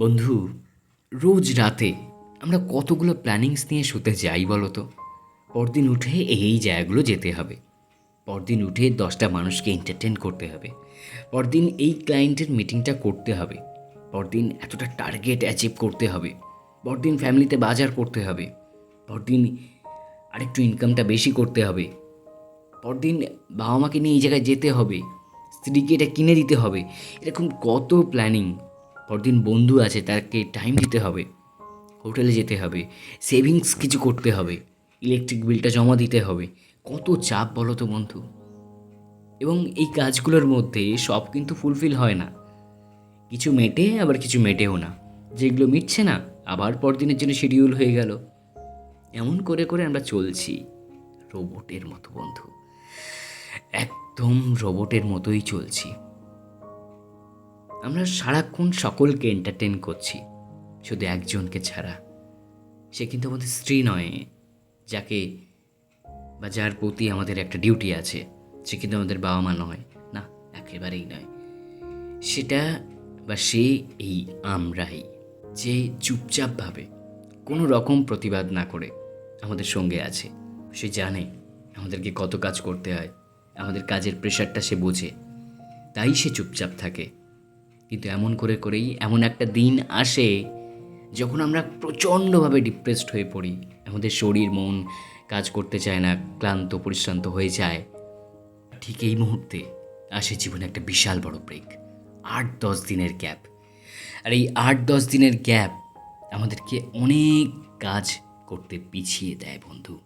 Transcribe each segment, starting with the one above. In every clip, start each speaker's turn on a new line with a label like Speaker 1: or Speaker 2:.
Speaker 1: বন্ধু, রোজ রাতে আমরা কতগুলো প্ল্যানিংস নিয়ে শুতে যাই বলো তো? পরদিন উঠে এই জায়গাগুলো যেতে হবে। পরদিন উঠে দশটা মানুষকে এন্টারটেন করতে হবে। পরদিন এই ক্লায়েন্টের মিটিংটা করতে হবে। পরদিন এতটা টার্গেট অ্যাচিভ করতে হবে। পরদিন ফ্যামিলিতে বাজার করতে হবে। পরদিন আরেকটু ইনকামটা বেশি করতে হবে। পরদিন বাবা মাকে নিয়ে এই জায়গায় যেতে হবে। স্ত্রীকে এটা কিনে দিতে হবে। এরকম কত প্ল্যানিং পরদিন বন্ধু আছে, তাকে টাইম দিতে হবে হোটেলে যেতে হবে সেভিংস কিছু করতে হবে ইলেকট্রিক বিলটা জমা দিতে হবে। কত চাপ বলো তো বন্ধু? এবং এই কাজগুলোর মধ্যে সব কিন্তু ফুলফিল হয় না। কিছু মেটে, আবার কিছু মেটেও না। যেগুলো মিটছে না, আবার পরদিনের জন্য শিডিউল হয়ে গেল। এমন করে করে আমরা চলছি। রোবটের মতো বন্ধু। একদম রোবটের মতোই চলছি। আমরা সারাক্ষণ সকলকে এন্টারটেন করছি, শুধু একজনকে ছাড়া। সে কিন্তু আমাদের স্ত্রী নয়, যাকে বা যার প্রতি আমাদের একটা ডিউটি আছে, সে কিন্তু আমাদের বাবা মা নয়, না, একেবারেই নয়। সেটা বা সে এই আমরাই, যে চুপচাপভাবে কোনো রকম প্রতিবাদ না করে আমাদের সঙ্গে আছে। সে জানে আমাদেরকে কত কাজ করতে হয়, আমাদের কাজের প্রেশারটা সে বোঝে, তাই সে চুপচাপ থাকে। কিন্তু এমন করে করেই এমন একটা দিন আসে যখন আমরা প্রচণ্ডভাবে ডিপ্রেসড হয়ে পড়ি। আমাদের শরীর মন কাজ করতে চায় না, ক্লান্ত, পরিশ্রান্ত হয়ে যায়। ঠিক এই মুহূর্তে আসে জীবনে একটা বিশাল বড় ব্রেক আট দশ দিনের গ্যাপ আর এই আট দশ দিনের গ্যাপ আমাদেরকে অনেক কাজ করতে পিছিয়ে দেয় বন্ধু।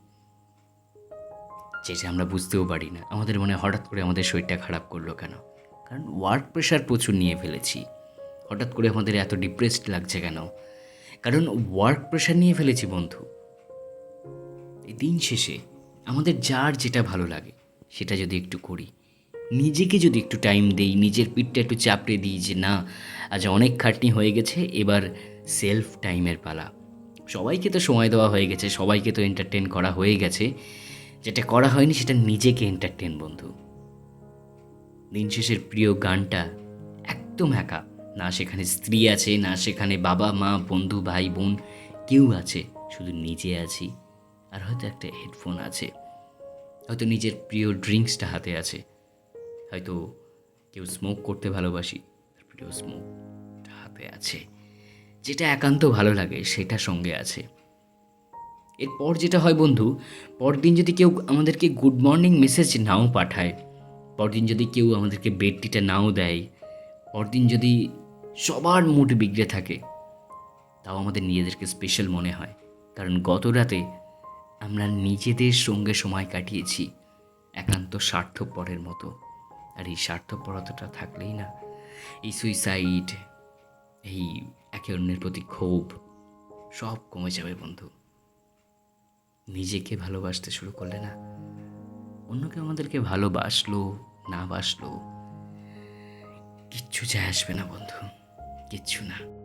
Speaker 1: যেটা আমরা বুঝতেও পারি না। আমাদের মনে হঠাৎ করে আমাদের শরীরটা খারাপ করল কেন? কারণ ওয়ার্ক প্রেশার প্রচুর নিয়ে ফেলেছি। হঠাৎ করে আমাদের এত ডিপ্রেসড লাগছে কেন? কারণ ওয়ার্ক প্রেশার নিয়ে ফেলেছি বন্ধু। এই দিন শেষে আমাদের যার যেটা ভালো লাগে, সেটা যদি একটু করি। নিজেকে যদি একটু টাইম দেই, নিজের পিঠটা একটু চাপড়ে দিই যে না, আজ অনেক খাটনি হয়ে গেছে, এবার সেলফ টাইমের পালা। সবাইকে তো সময় দেওয়া হয়ে গেছে, সবাইকে তো এন্টারটেন করা হয়ে গেছে। যেটা করা হয়নি, সেটা নিজেকে এন্টারটেন বন্ধু। দিন শেষের প্রিয় গানটা একদম একা। না সেখানে স্ত্রী আছে, না সেখানে বাবা, মা, বন্ধু, ভাই, বোন, কেউ আছে, শুধু নিজে আছি। আর হয়তো একটা হেডফোন আছে। হয়তো নিজের প্রিয় ড্রিঙ্কসটা হাতে আছে। হয়তো কেউ স্মোক করতে ভালোবাসি, তার প্রিয় স্মোকটা হাতে আছে। যেটা একান্ত ভালো লাগে, সেটা সঙ্গে আছে। এরপর যেটা হয় বন্ধু, পরদিন যদি কেউ আমাদেরকে গুড মর্নিং মেসেজ নাও পাঠায় পরদিন যদি কেউ আমাদেরকে বেডটিটা নাও দেয়, পরদিন যদি সবার মুড বিগড়ে থাকে, তাও আমাদের নিজেদেরকে স্পেশাল মনে হয়। কারণ গত রাতে আমরা নিজেদের সঙ্গে সময় কাটিয়েছি একান্ত স্বার্থপরের মতো। আর এই স্বার্থপরতাটা থাকলেই না, এই সুইসাইড এই একে অন্যের প্রতি ক্ষোভ, সব কমে যাবে বন্ধু। নিজেকে ভালোবাসতে শুরু করলে না অন্যকে আমাদেরকে ভালোবাসলো না বাসলো কিচ্ছু যায় আসবে না বন্ধু কিচ্ছু না।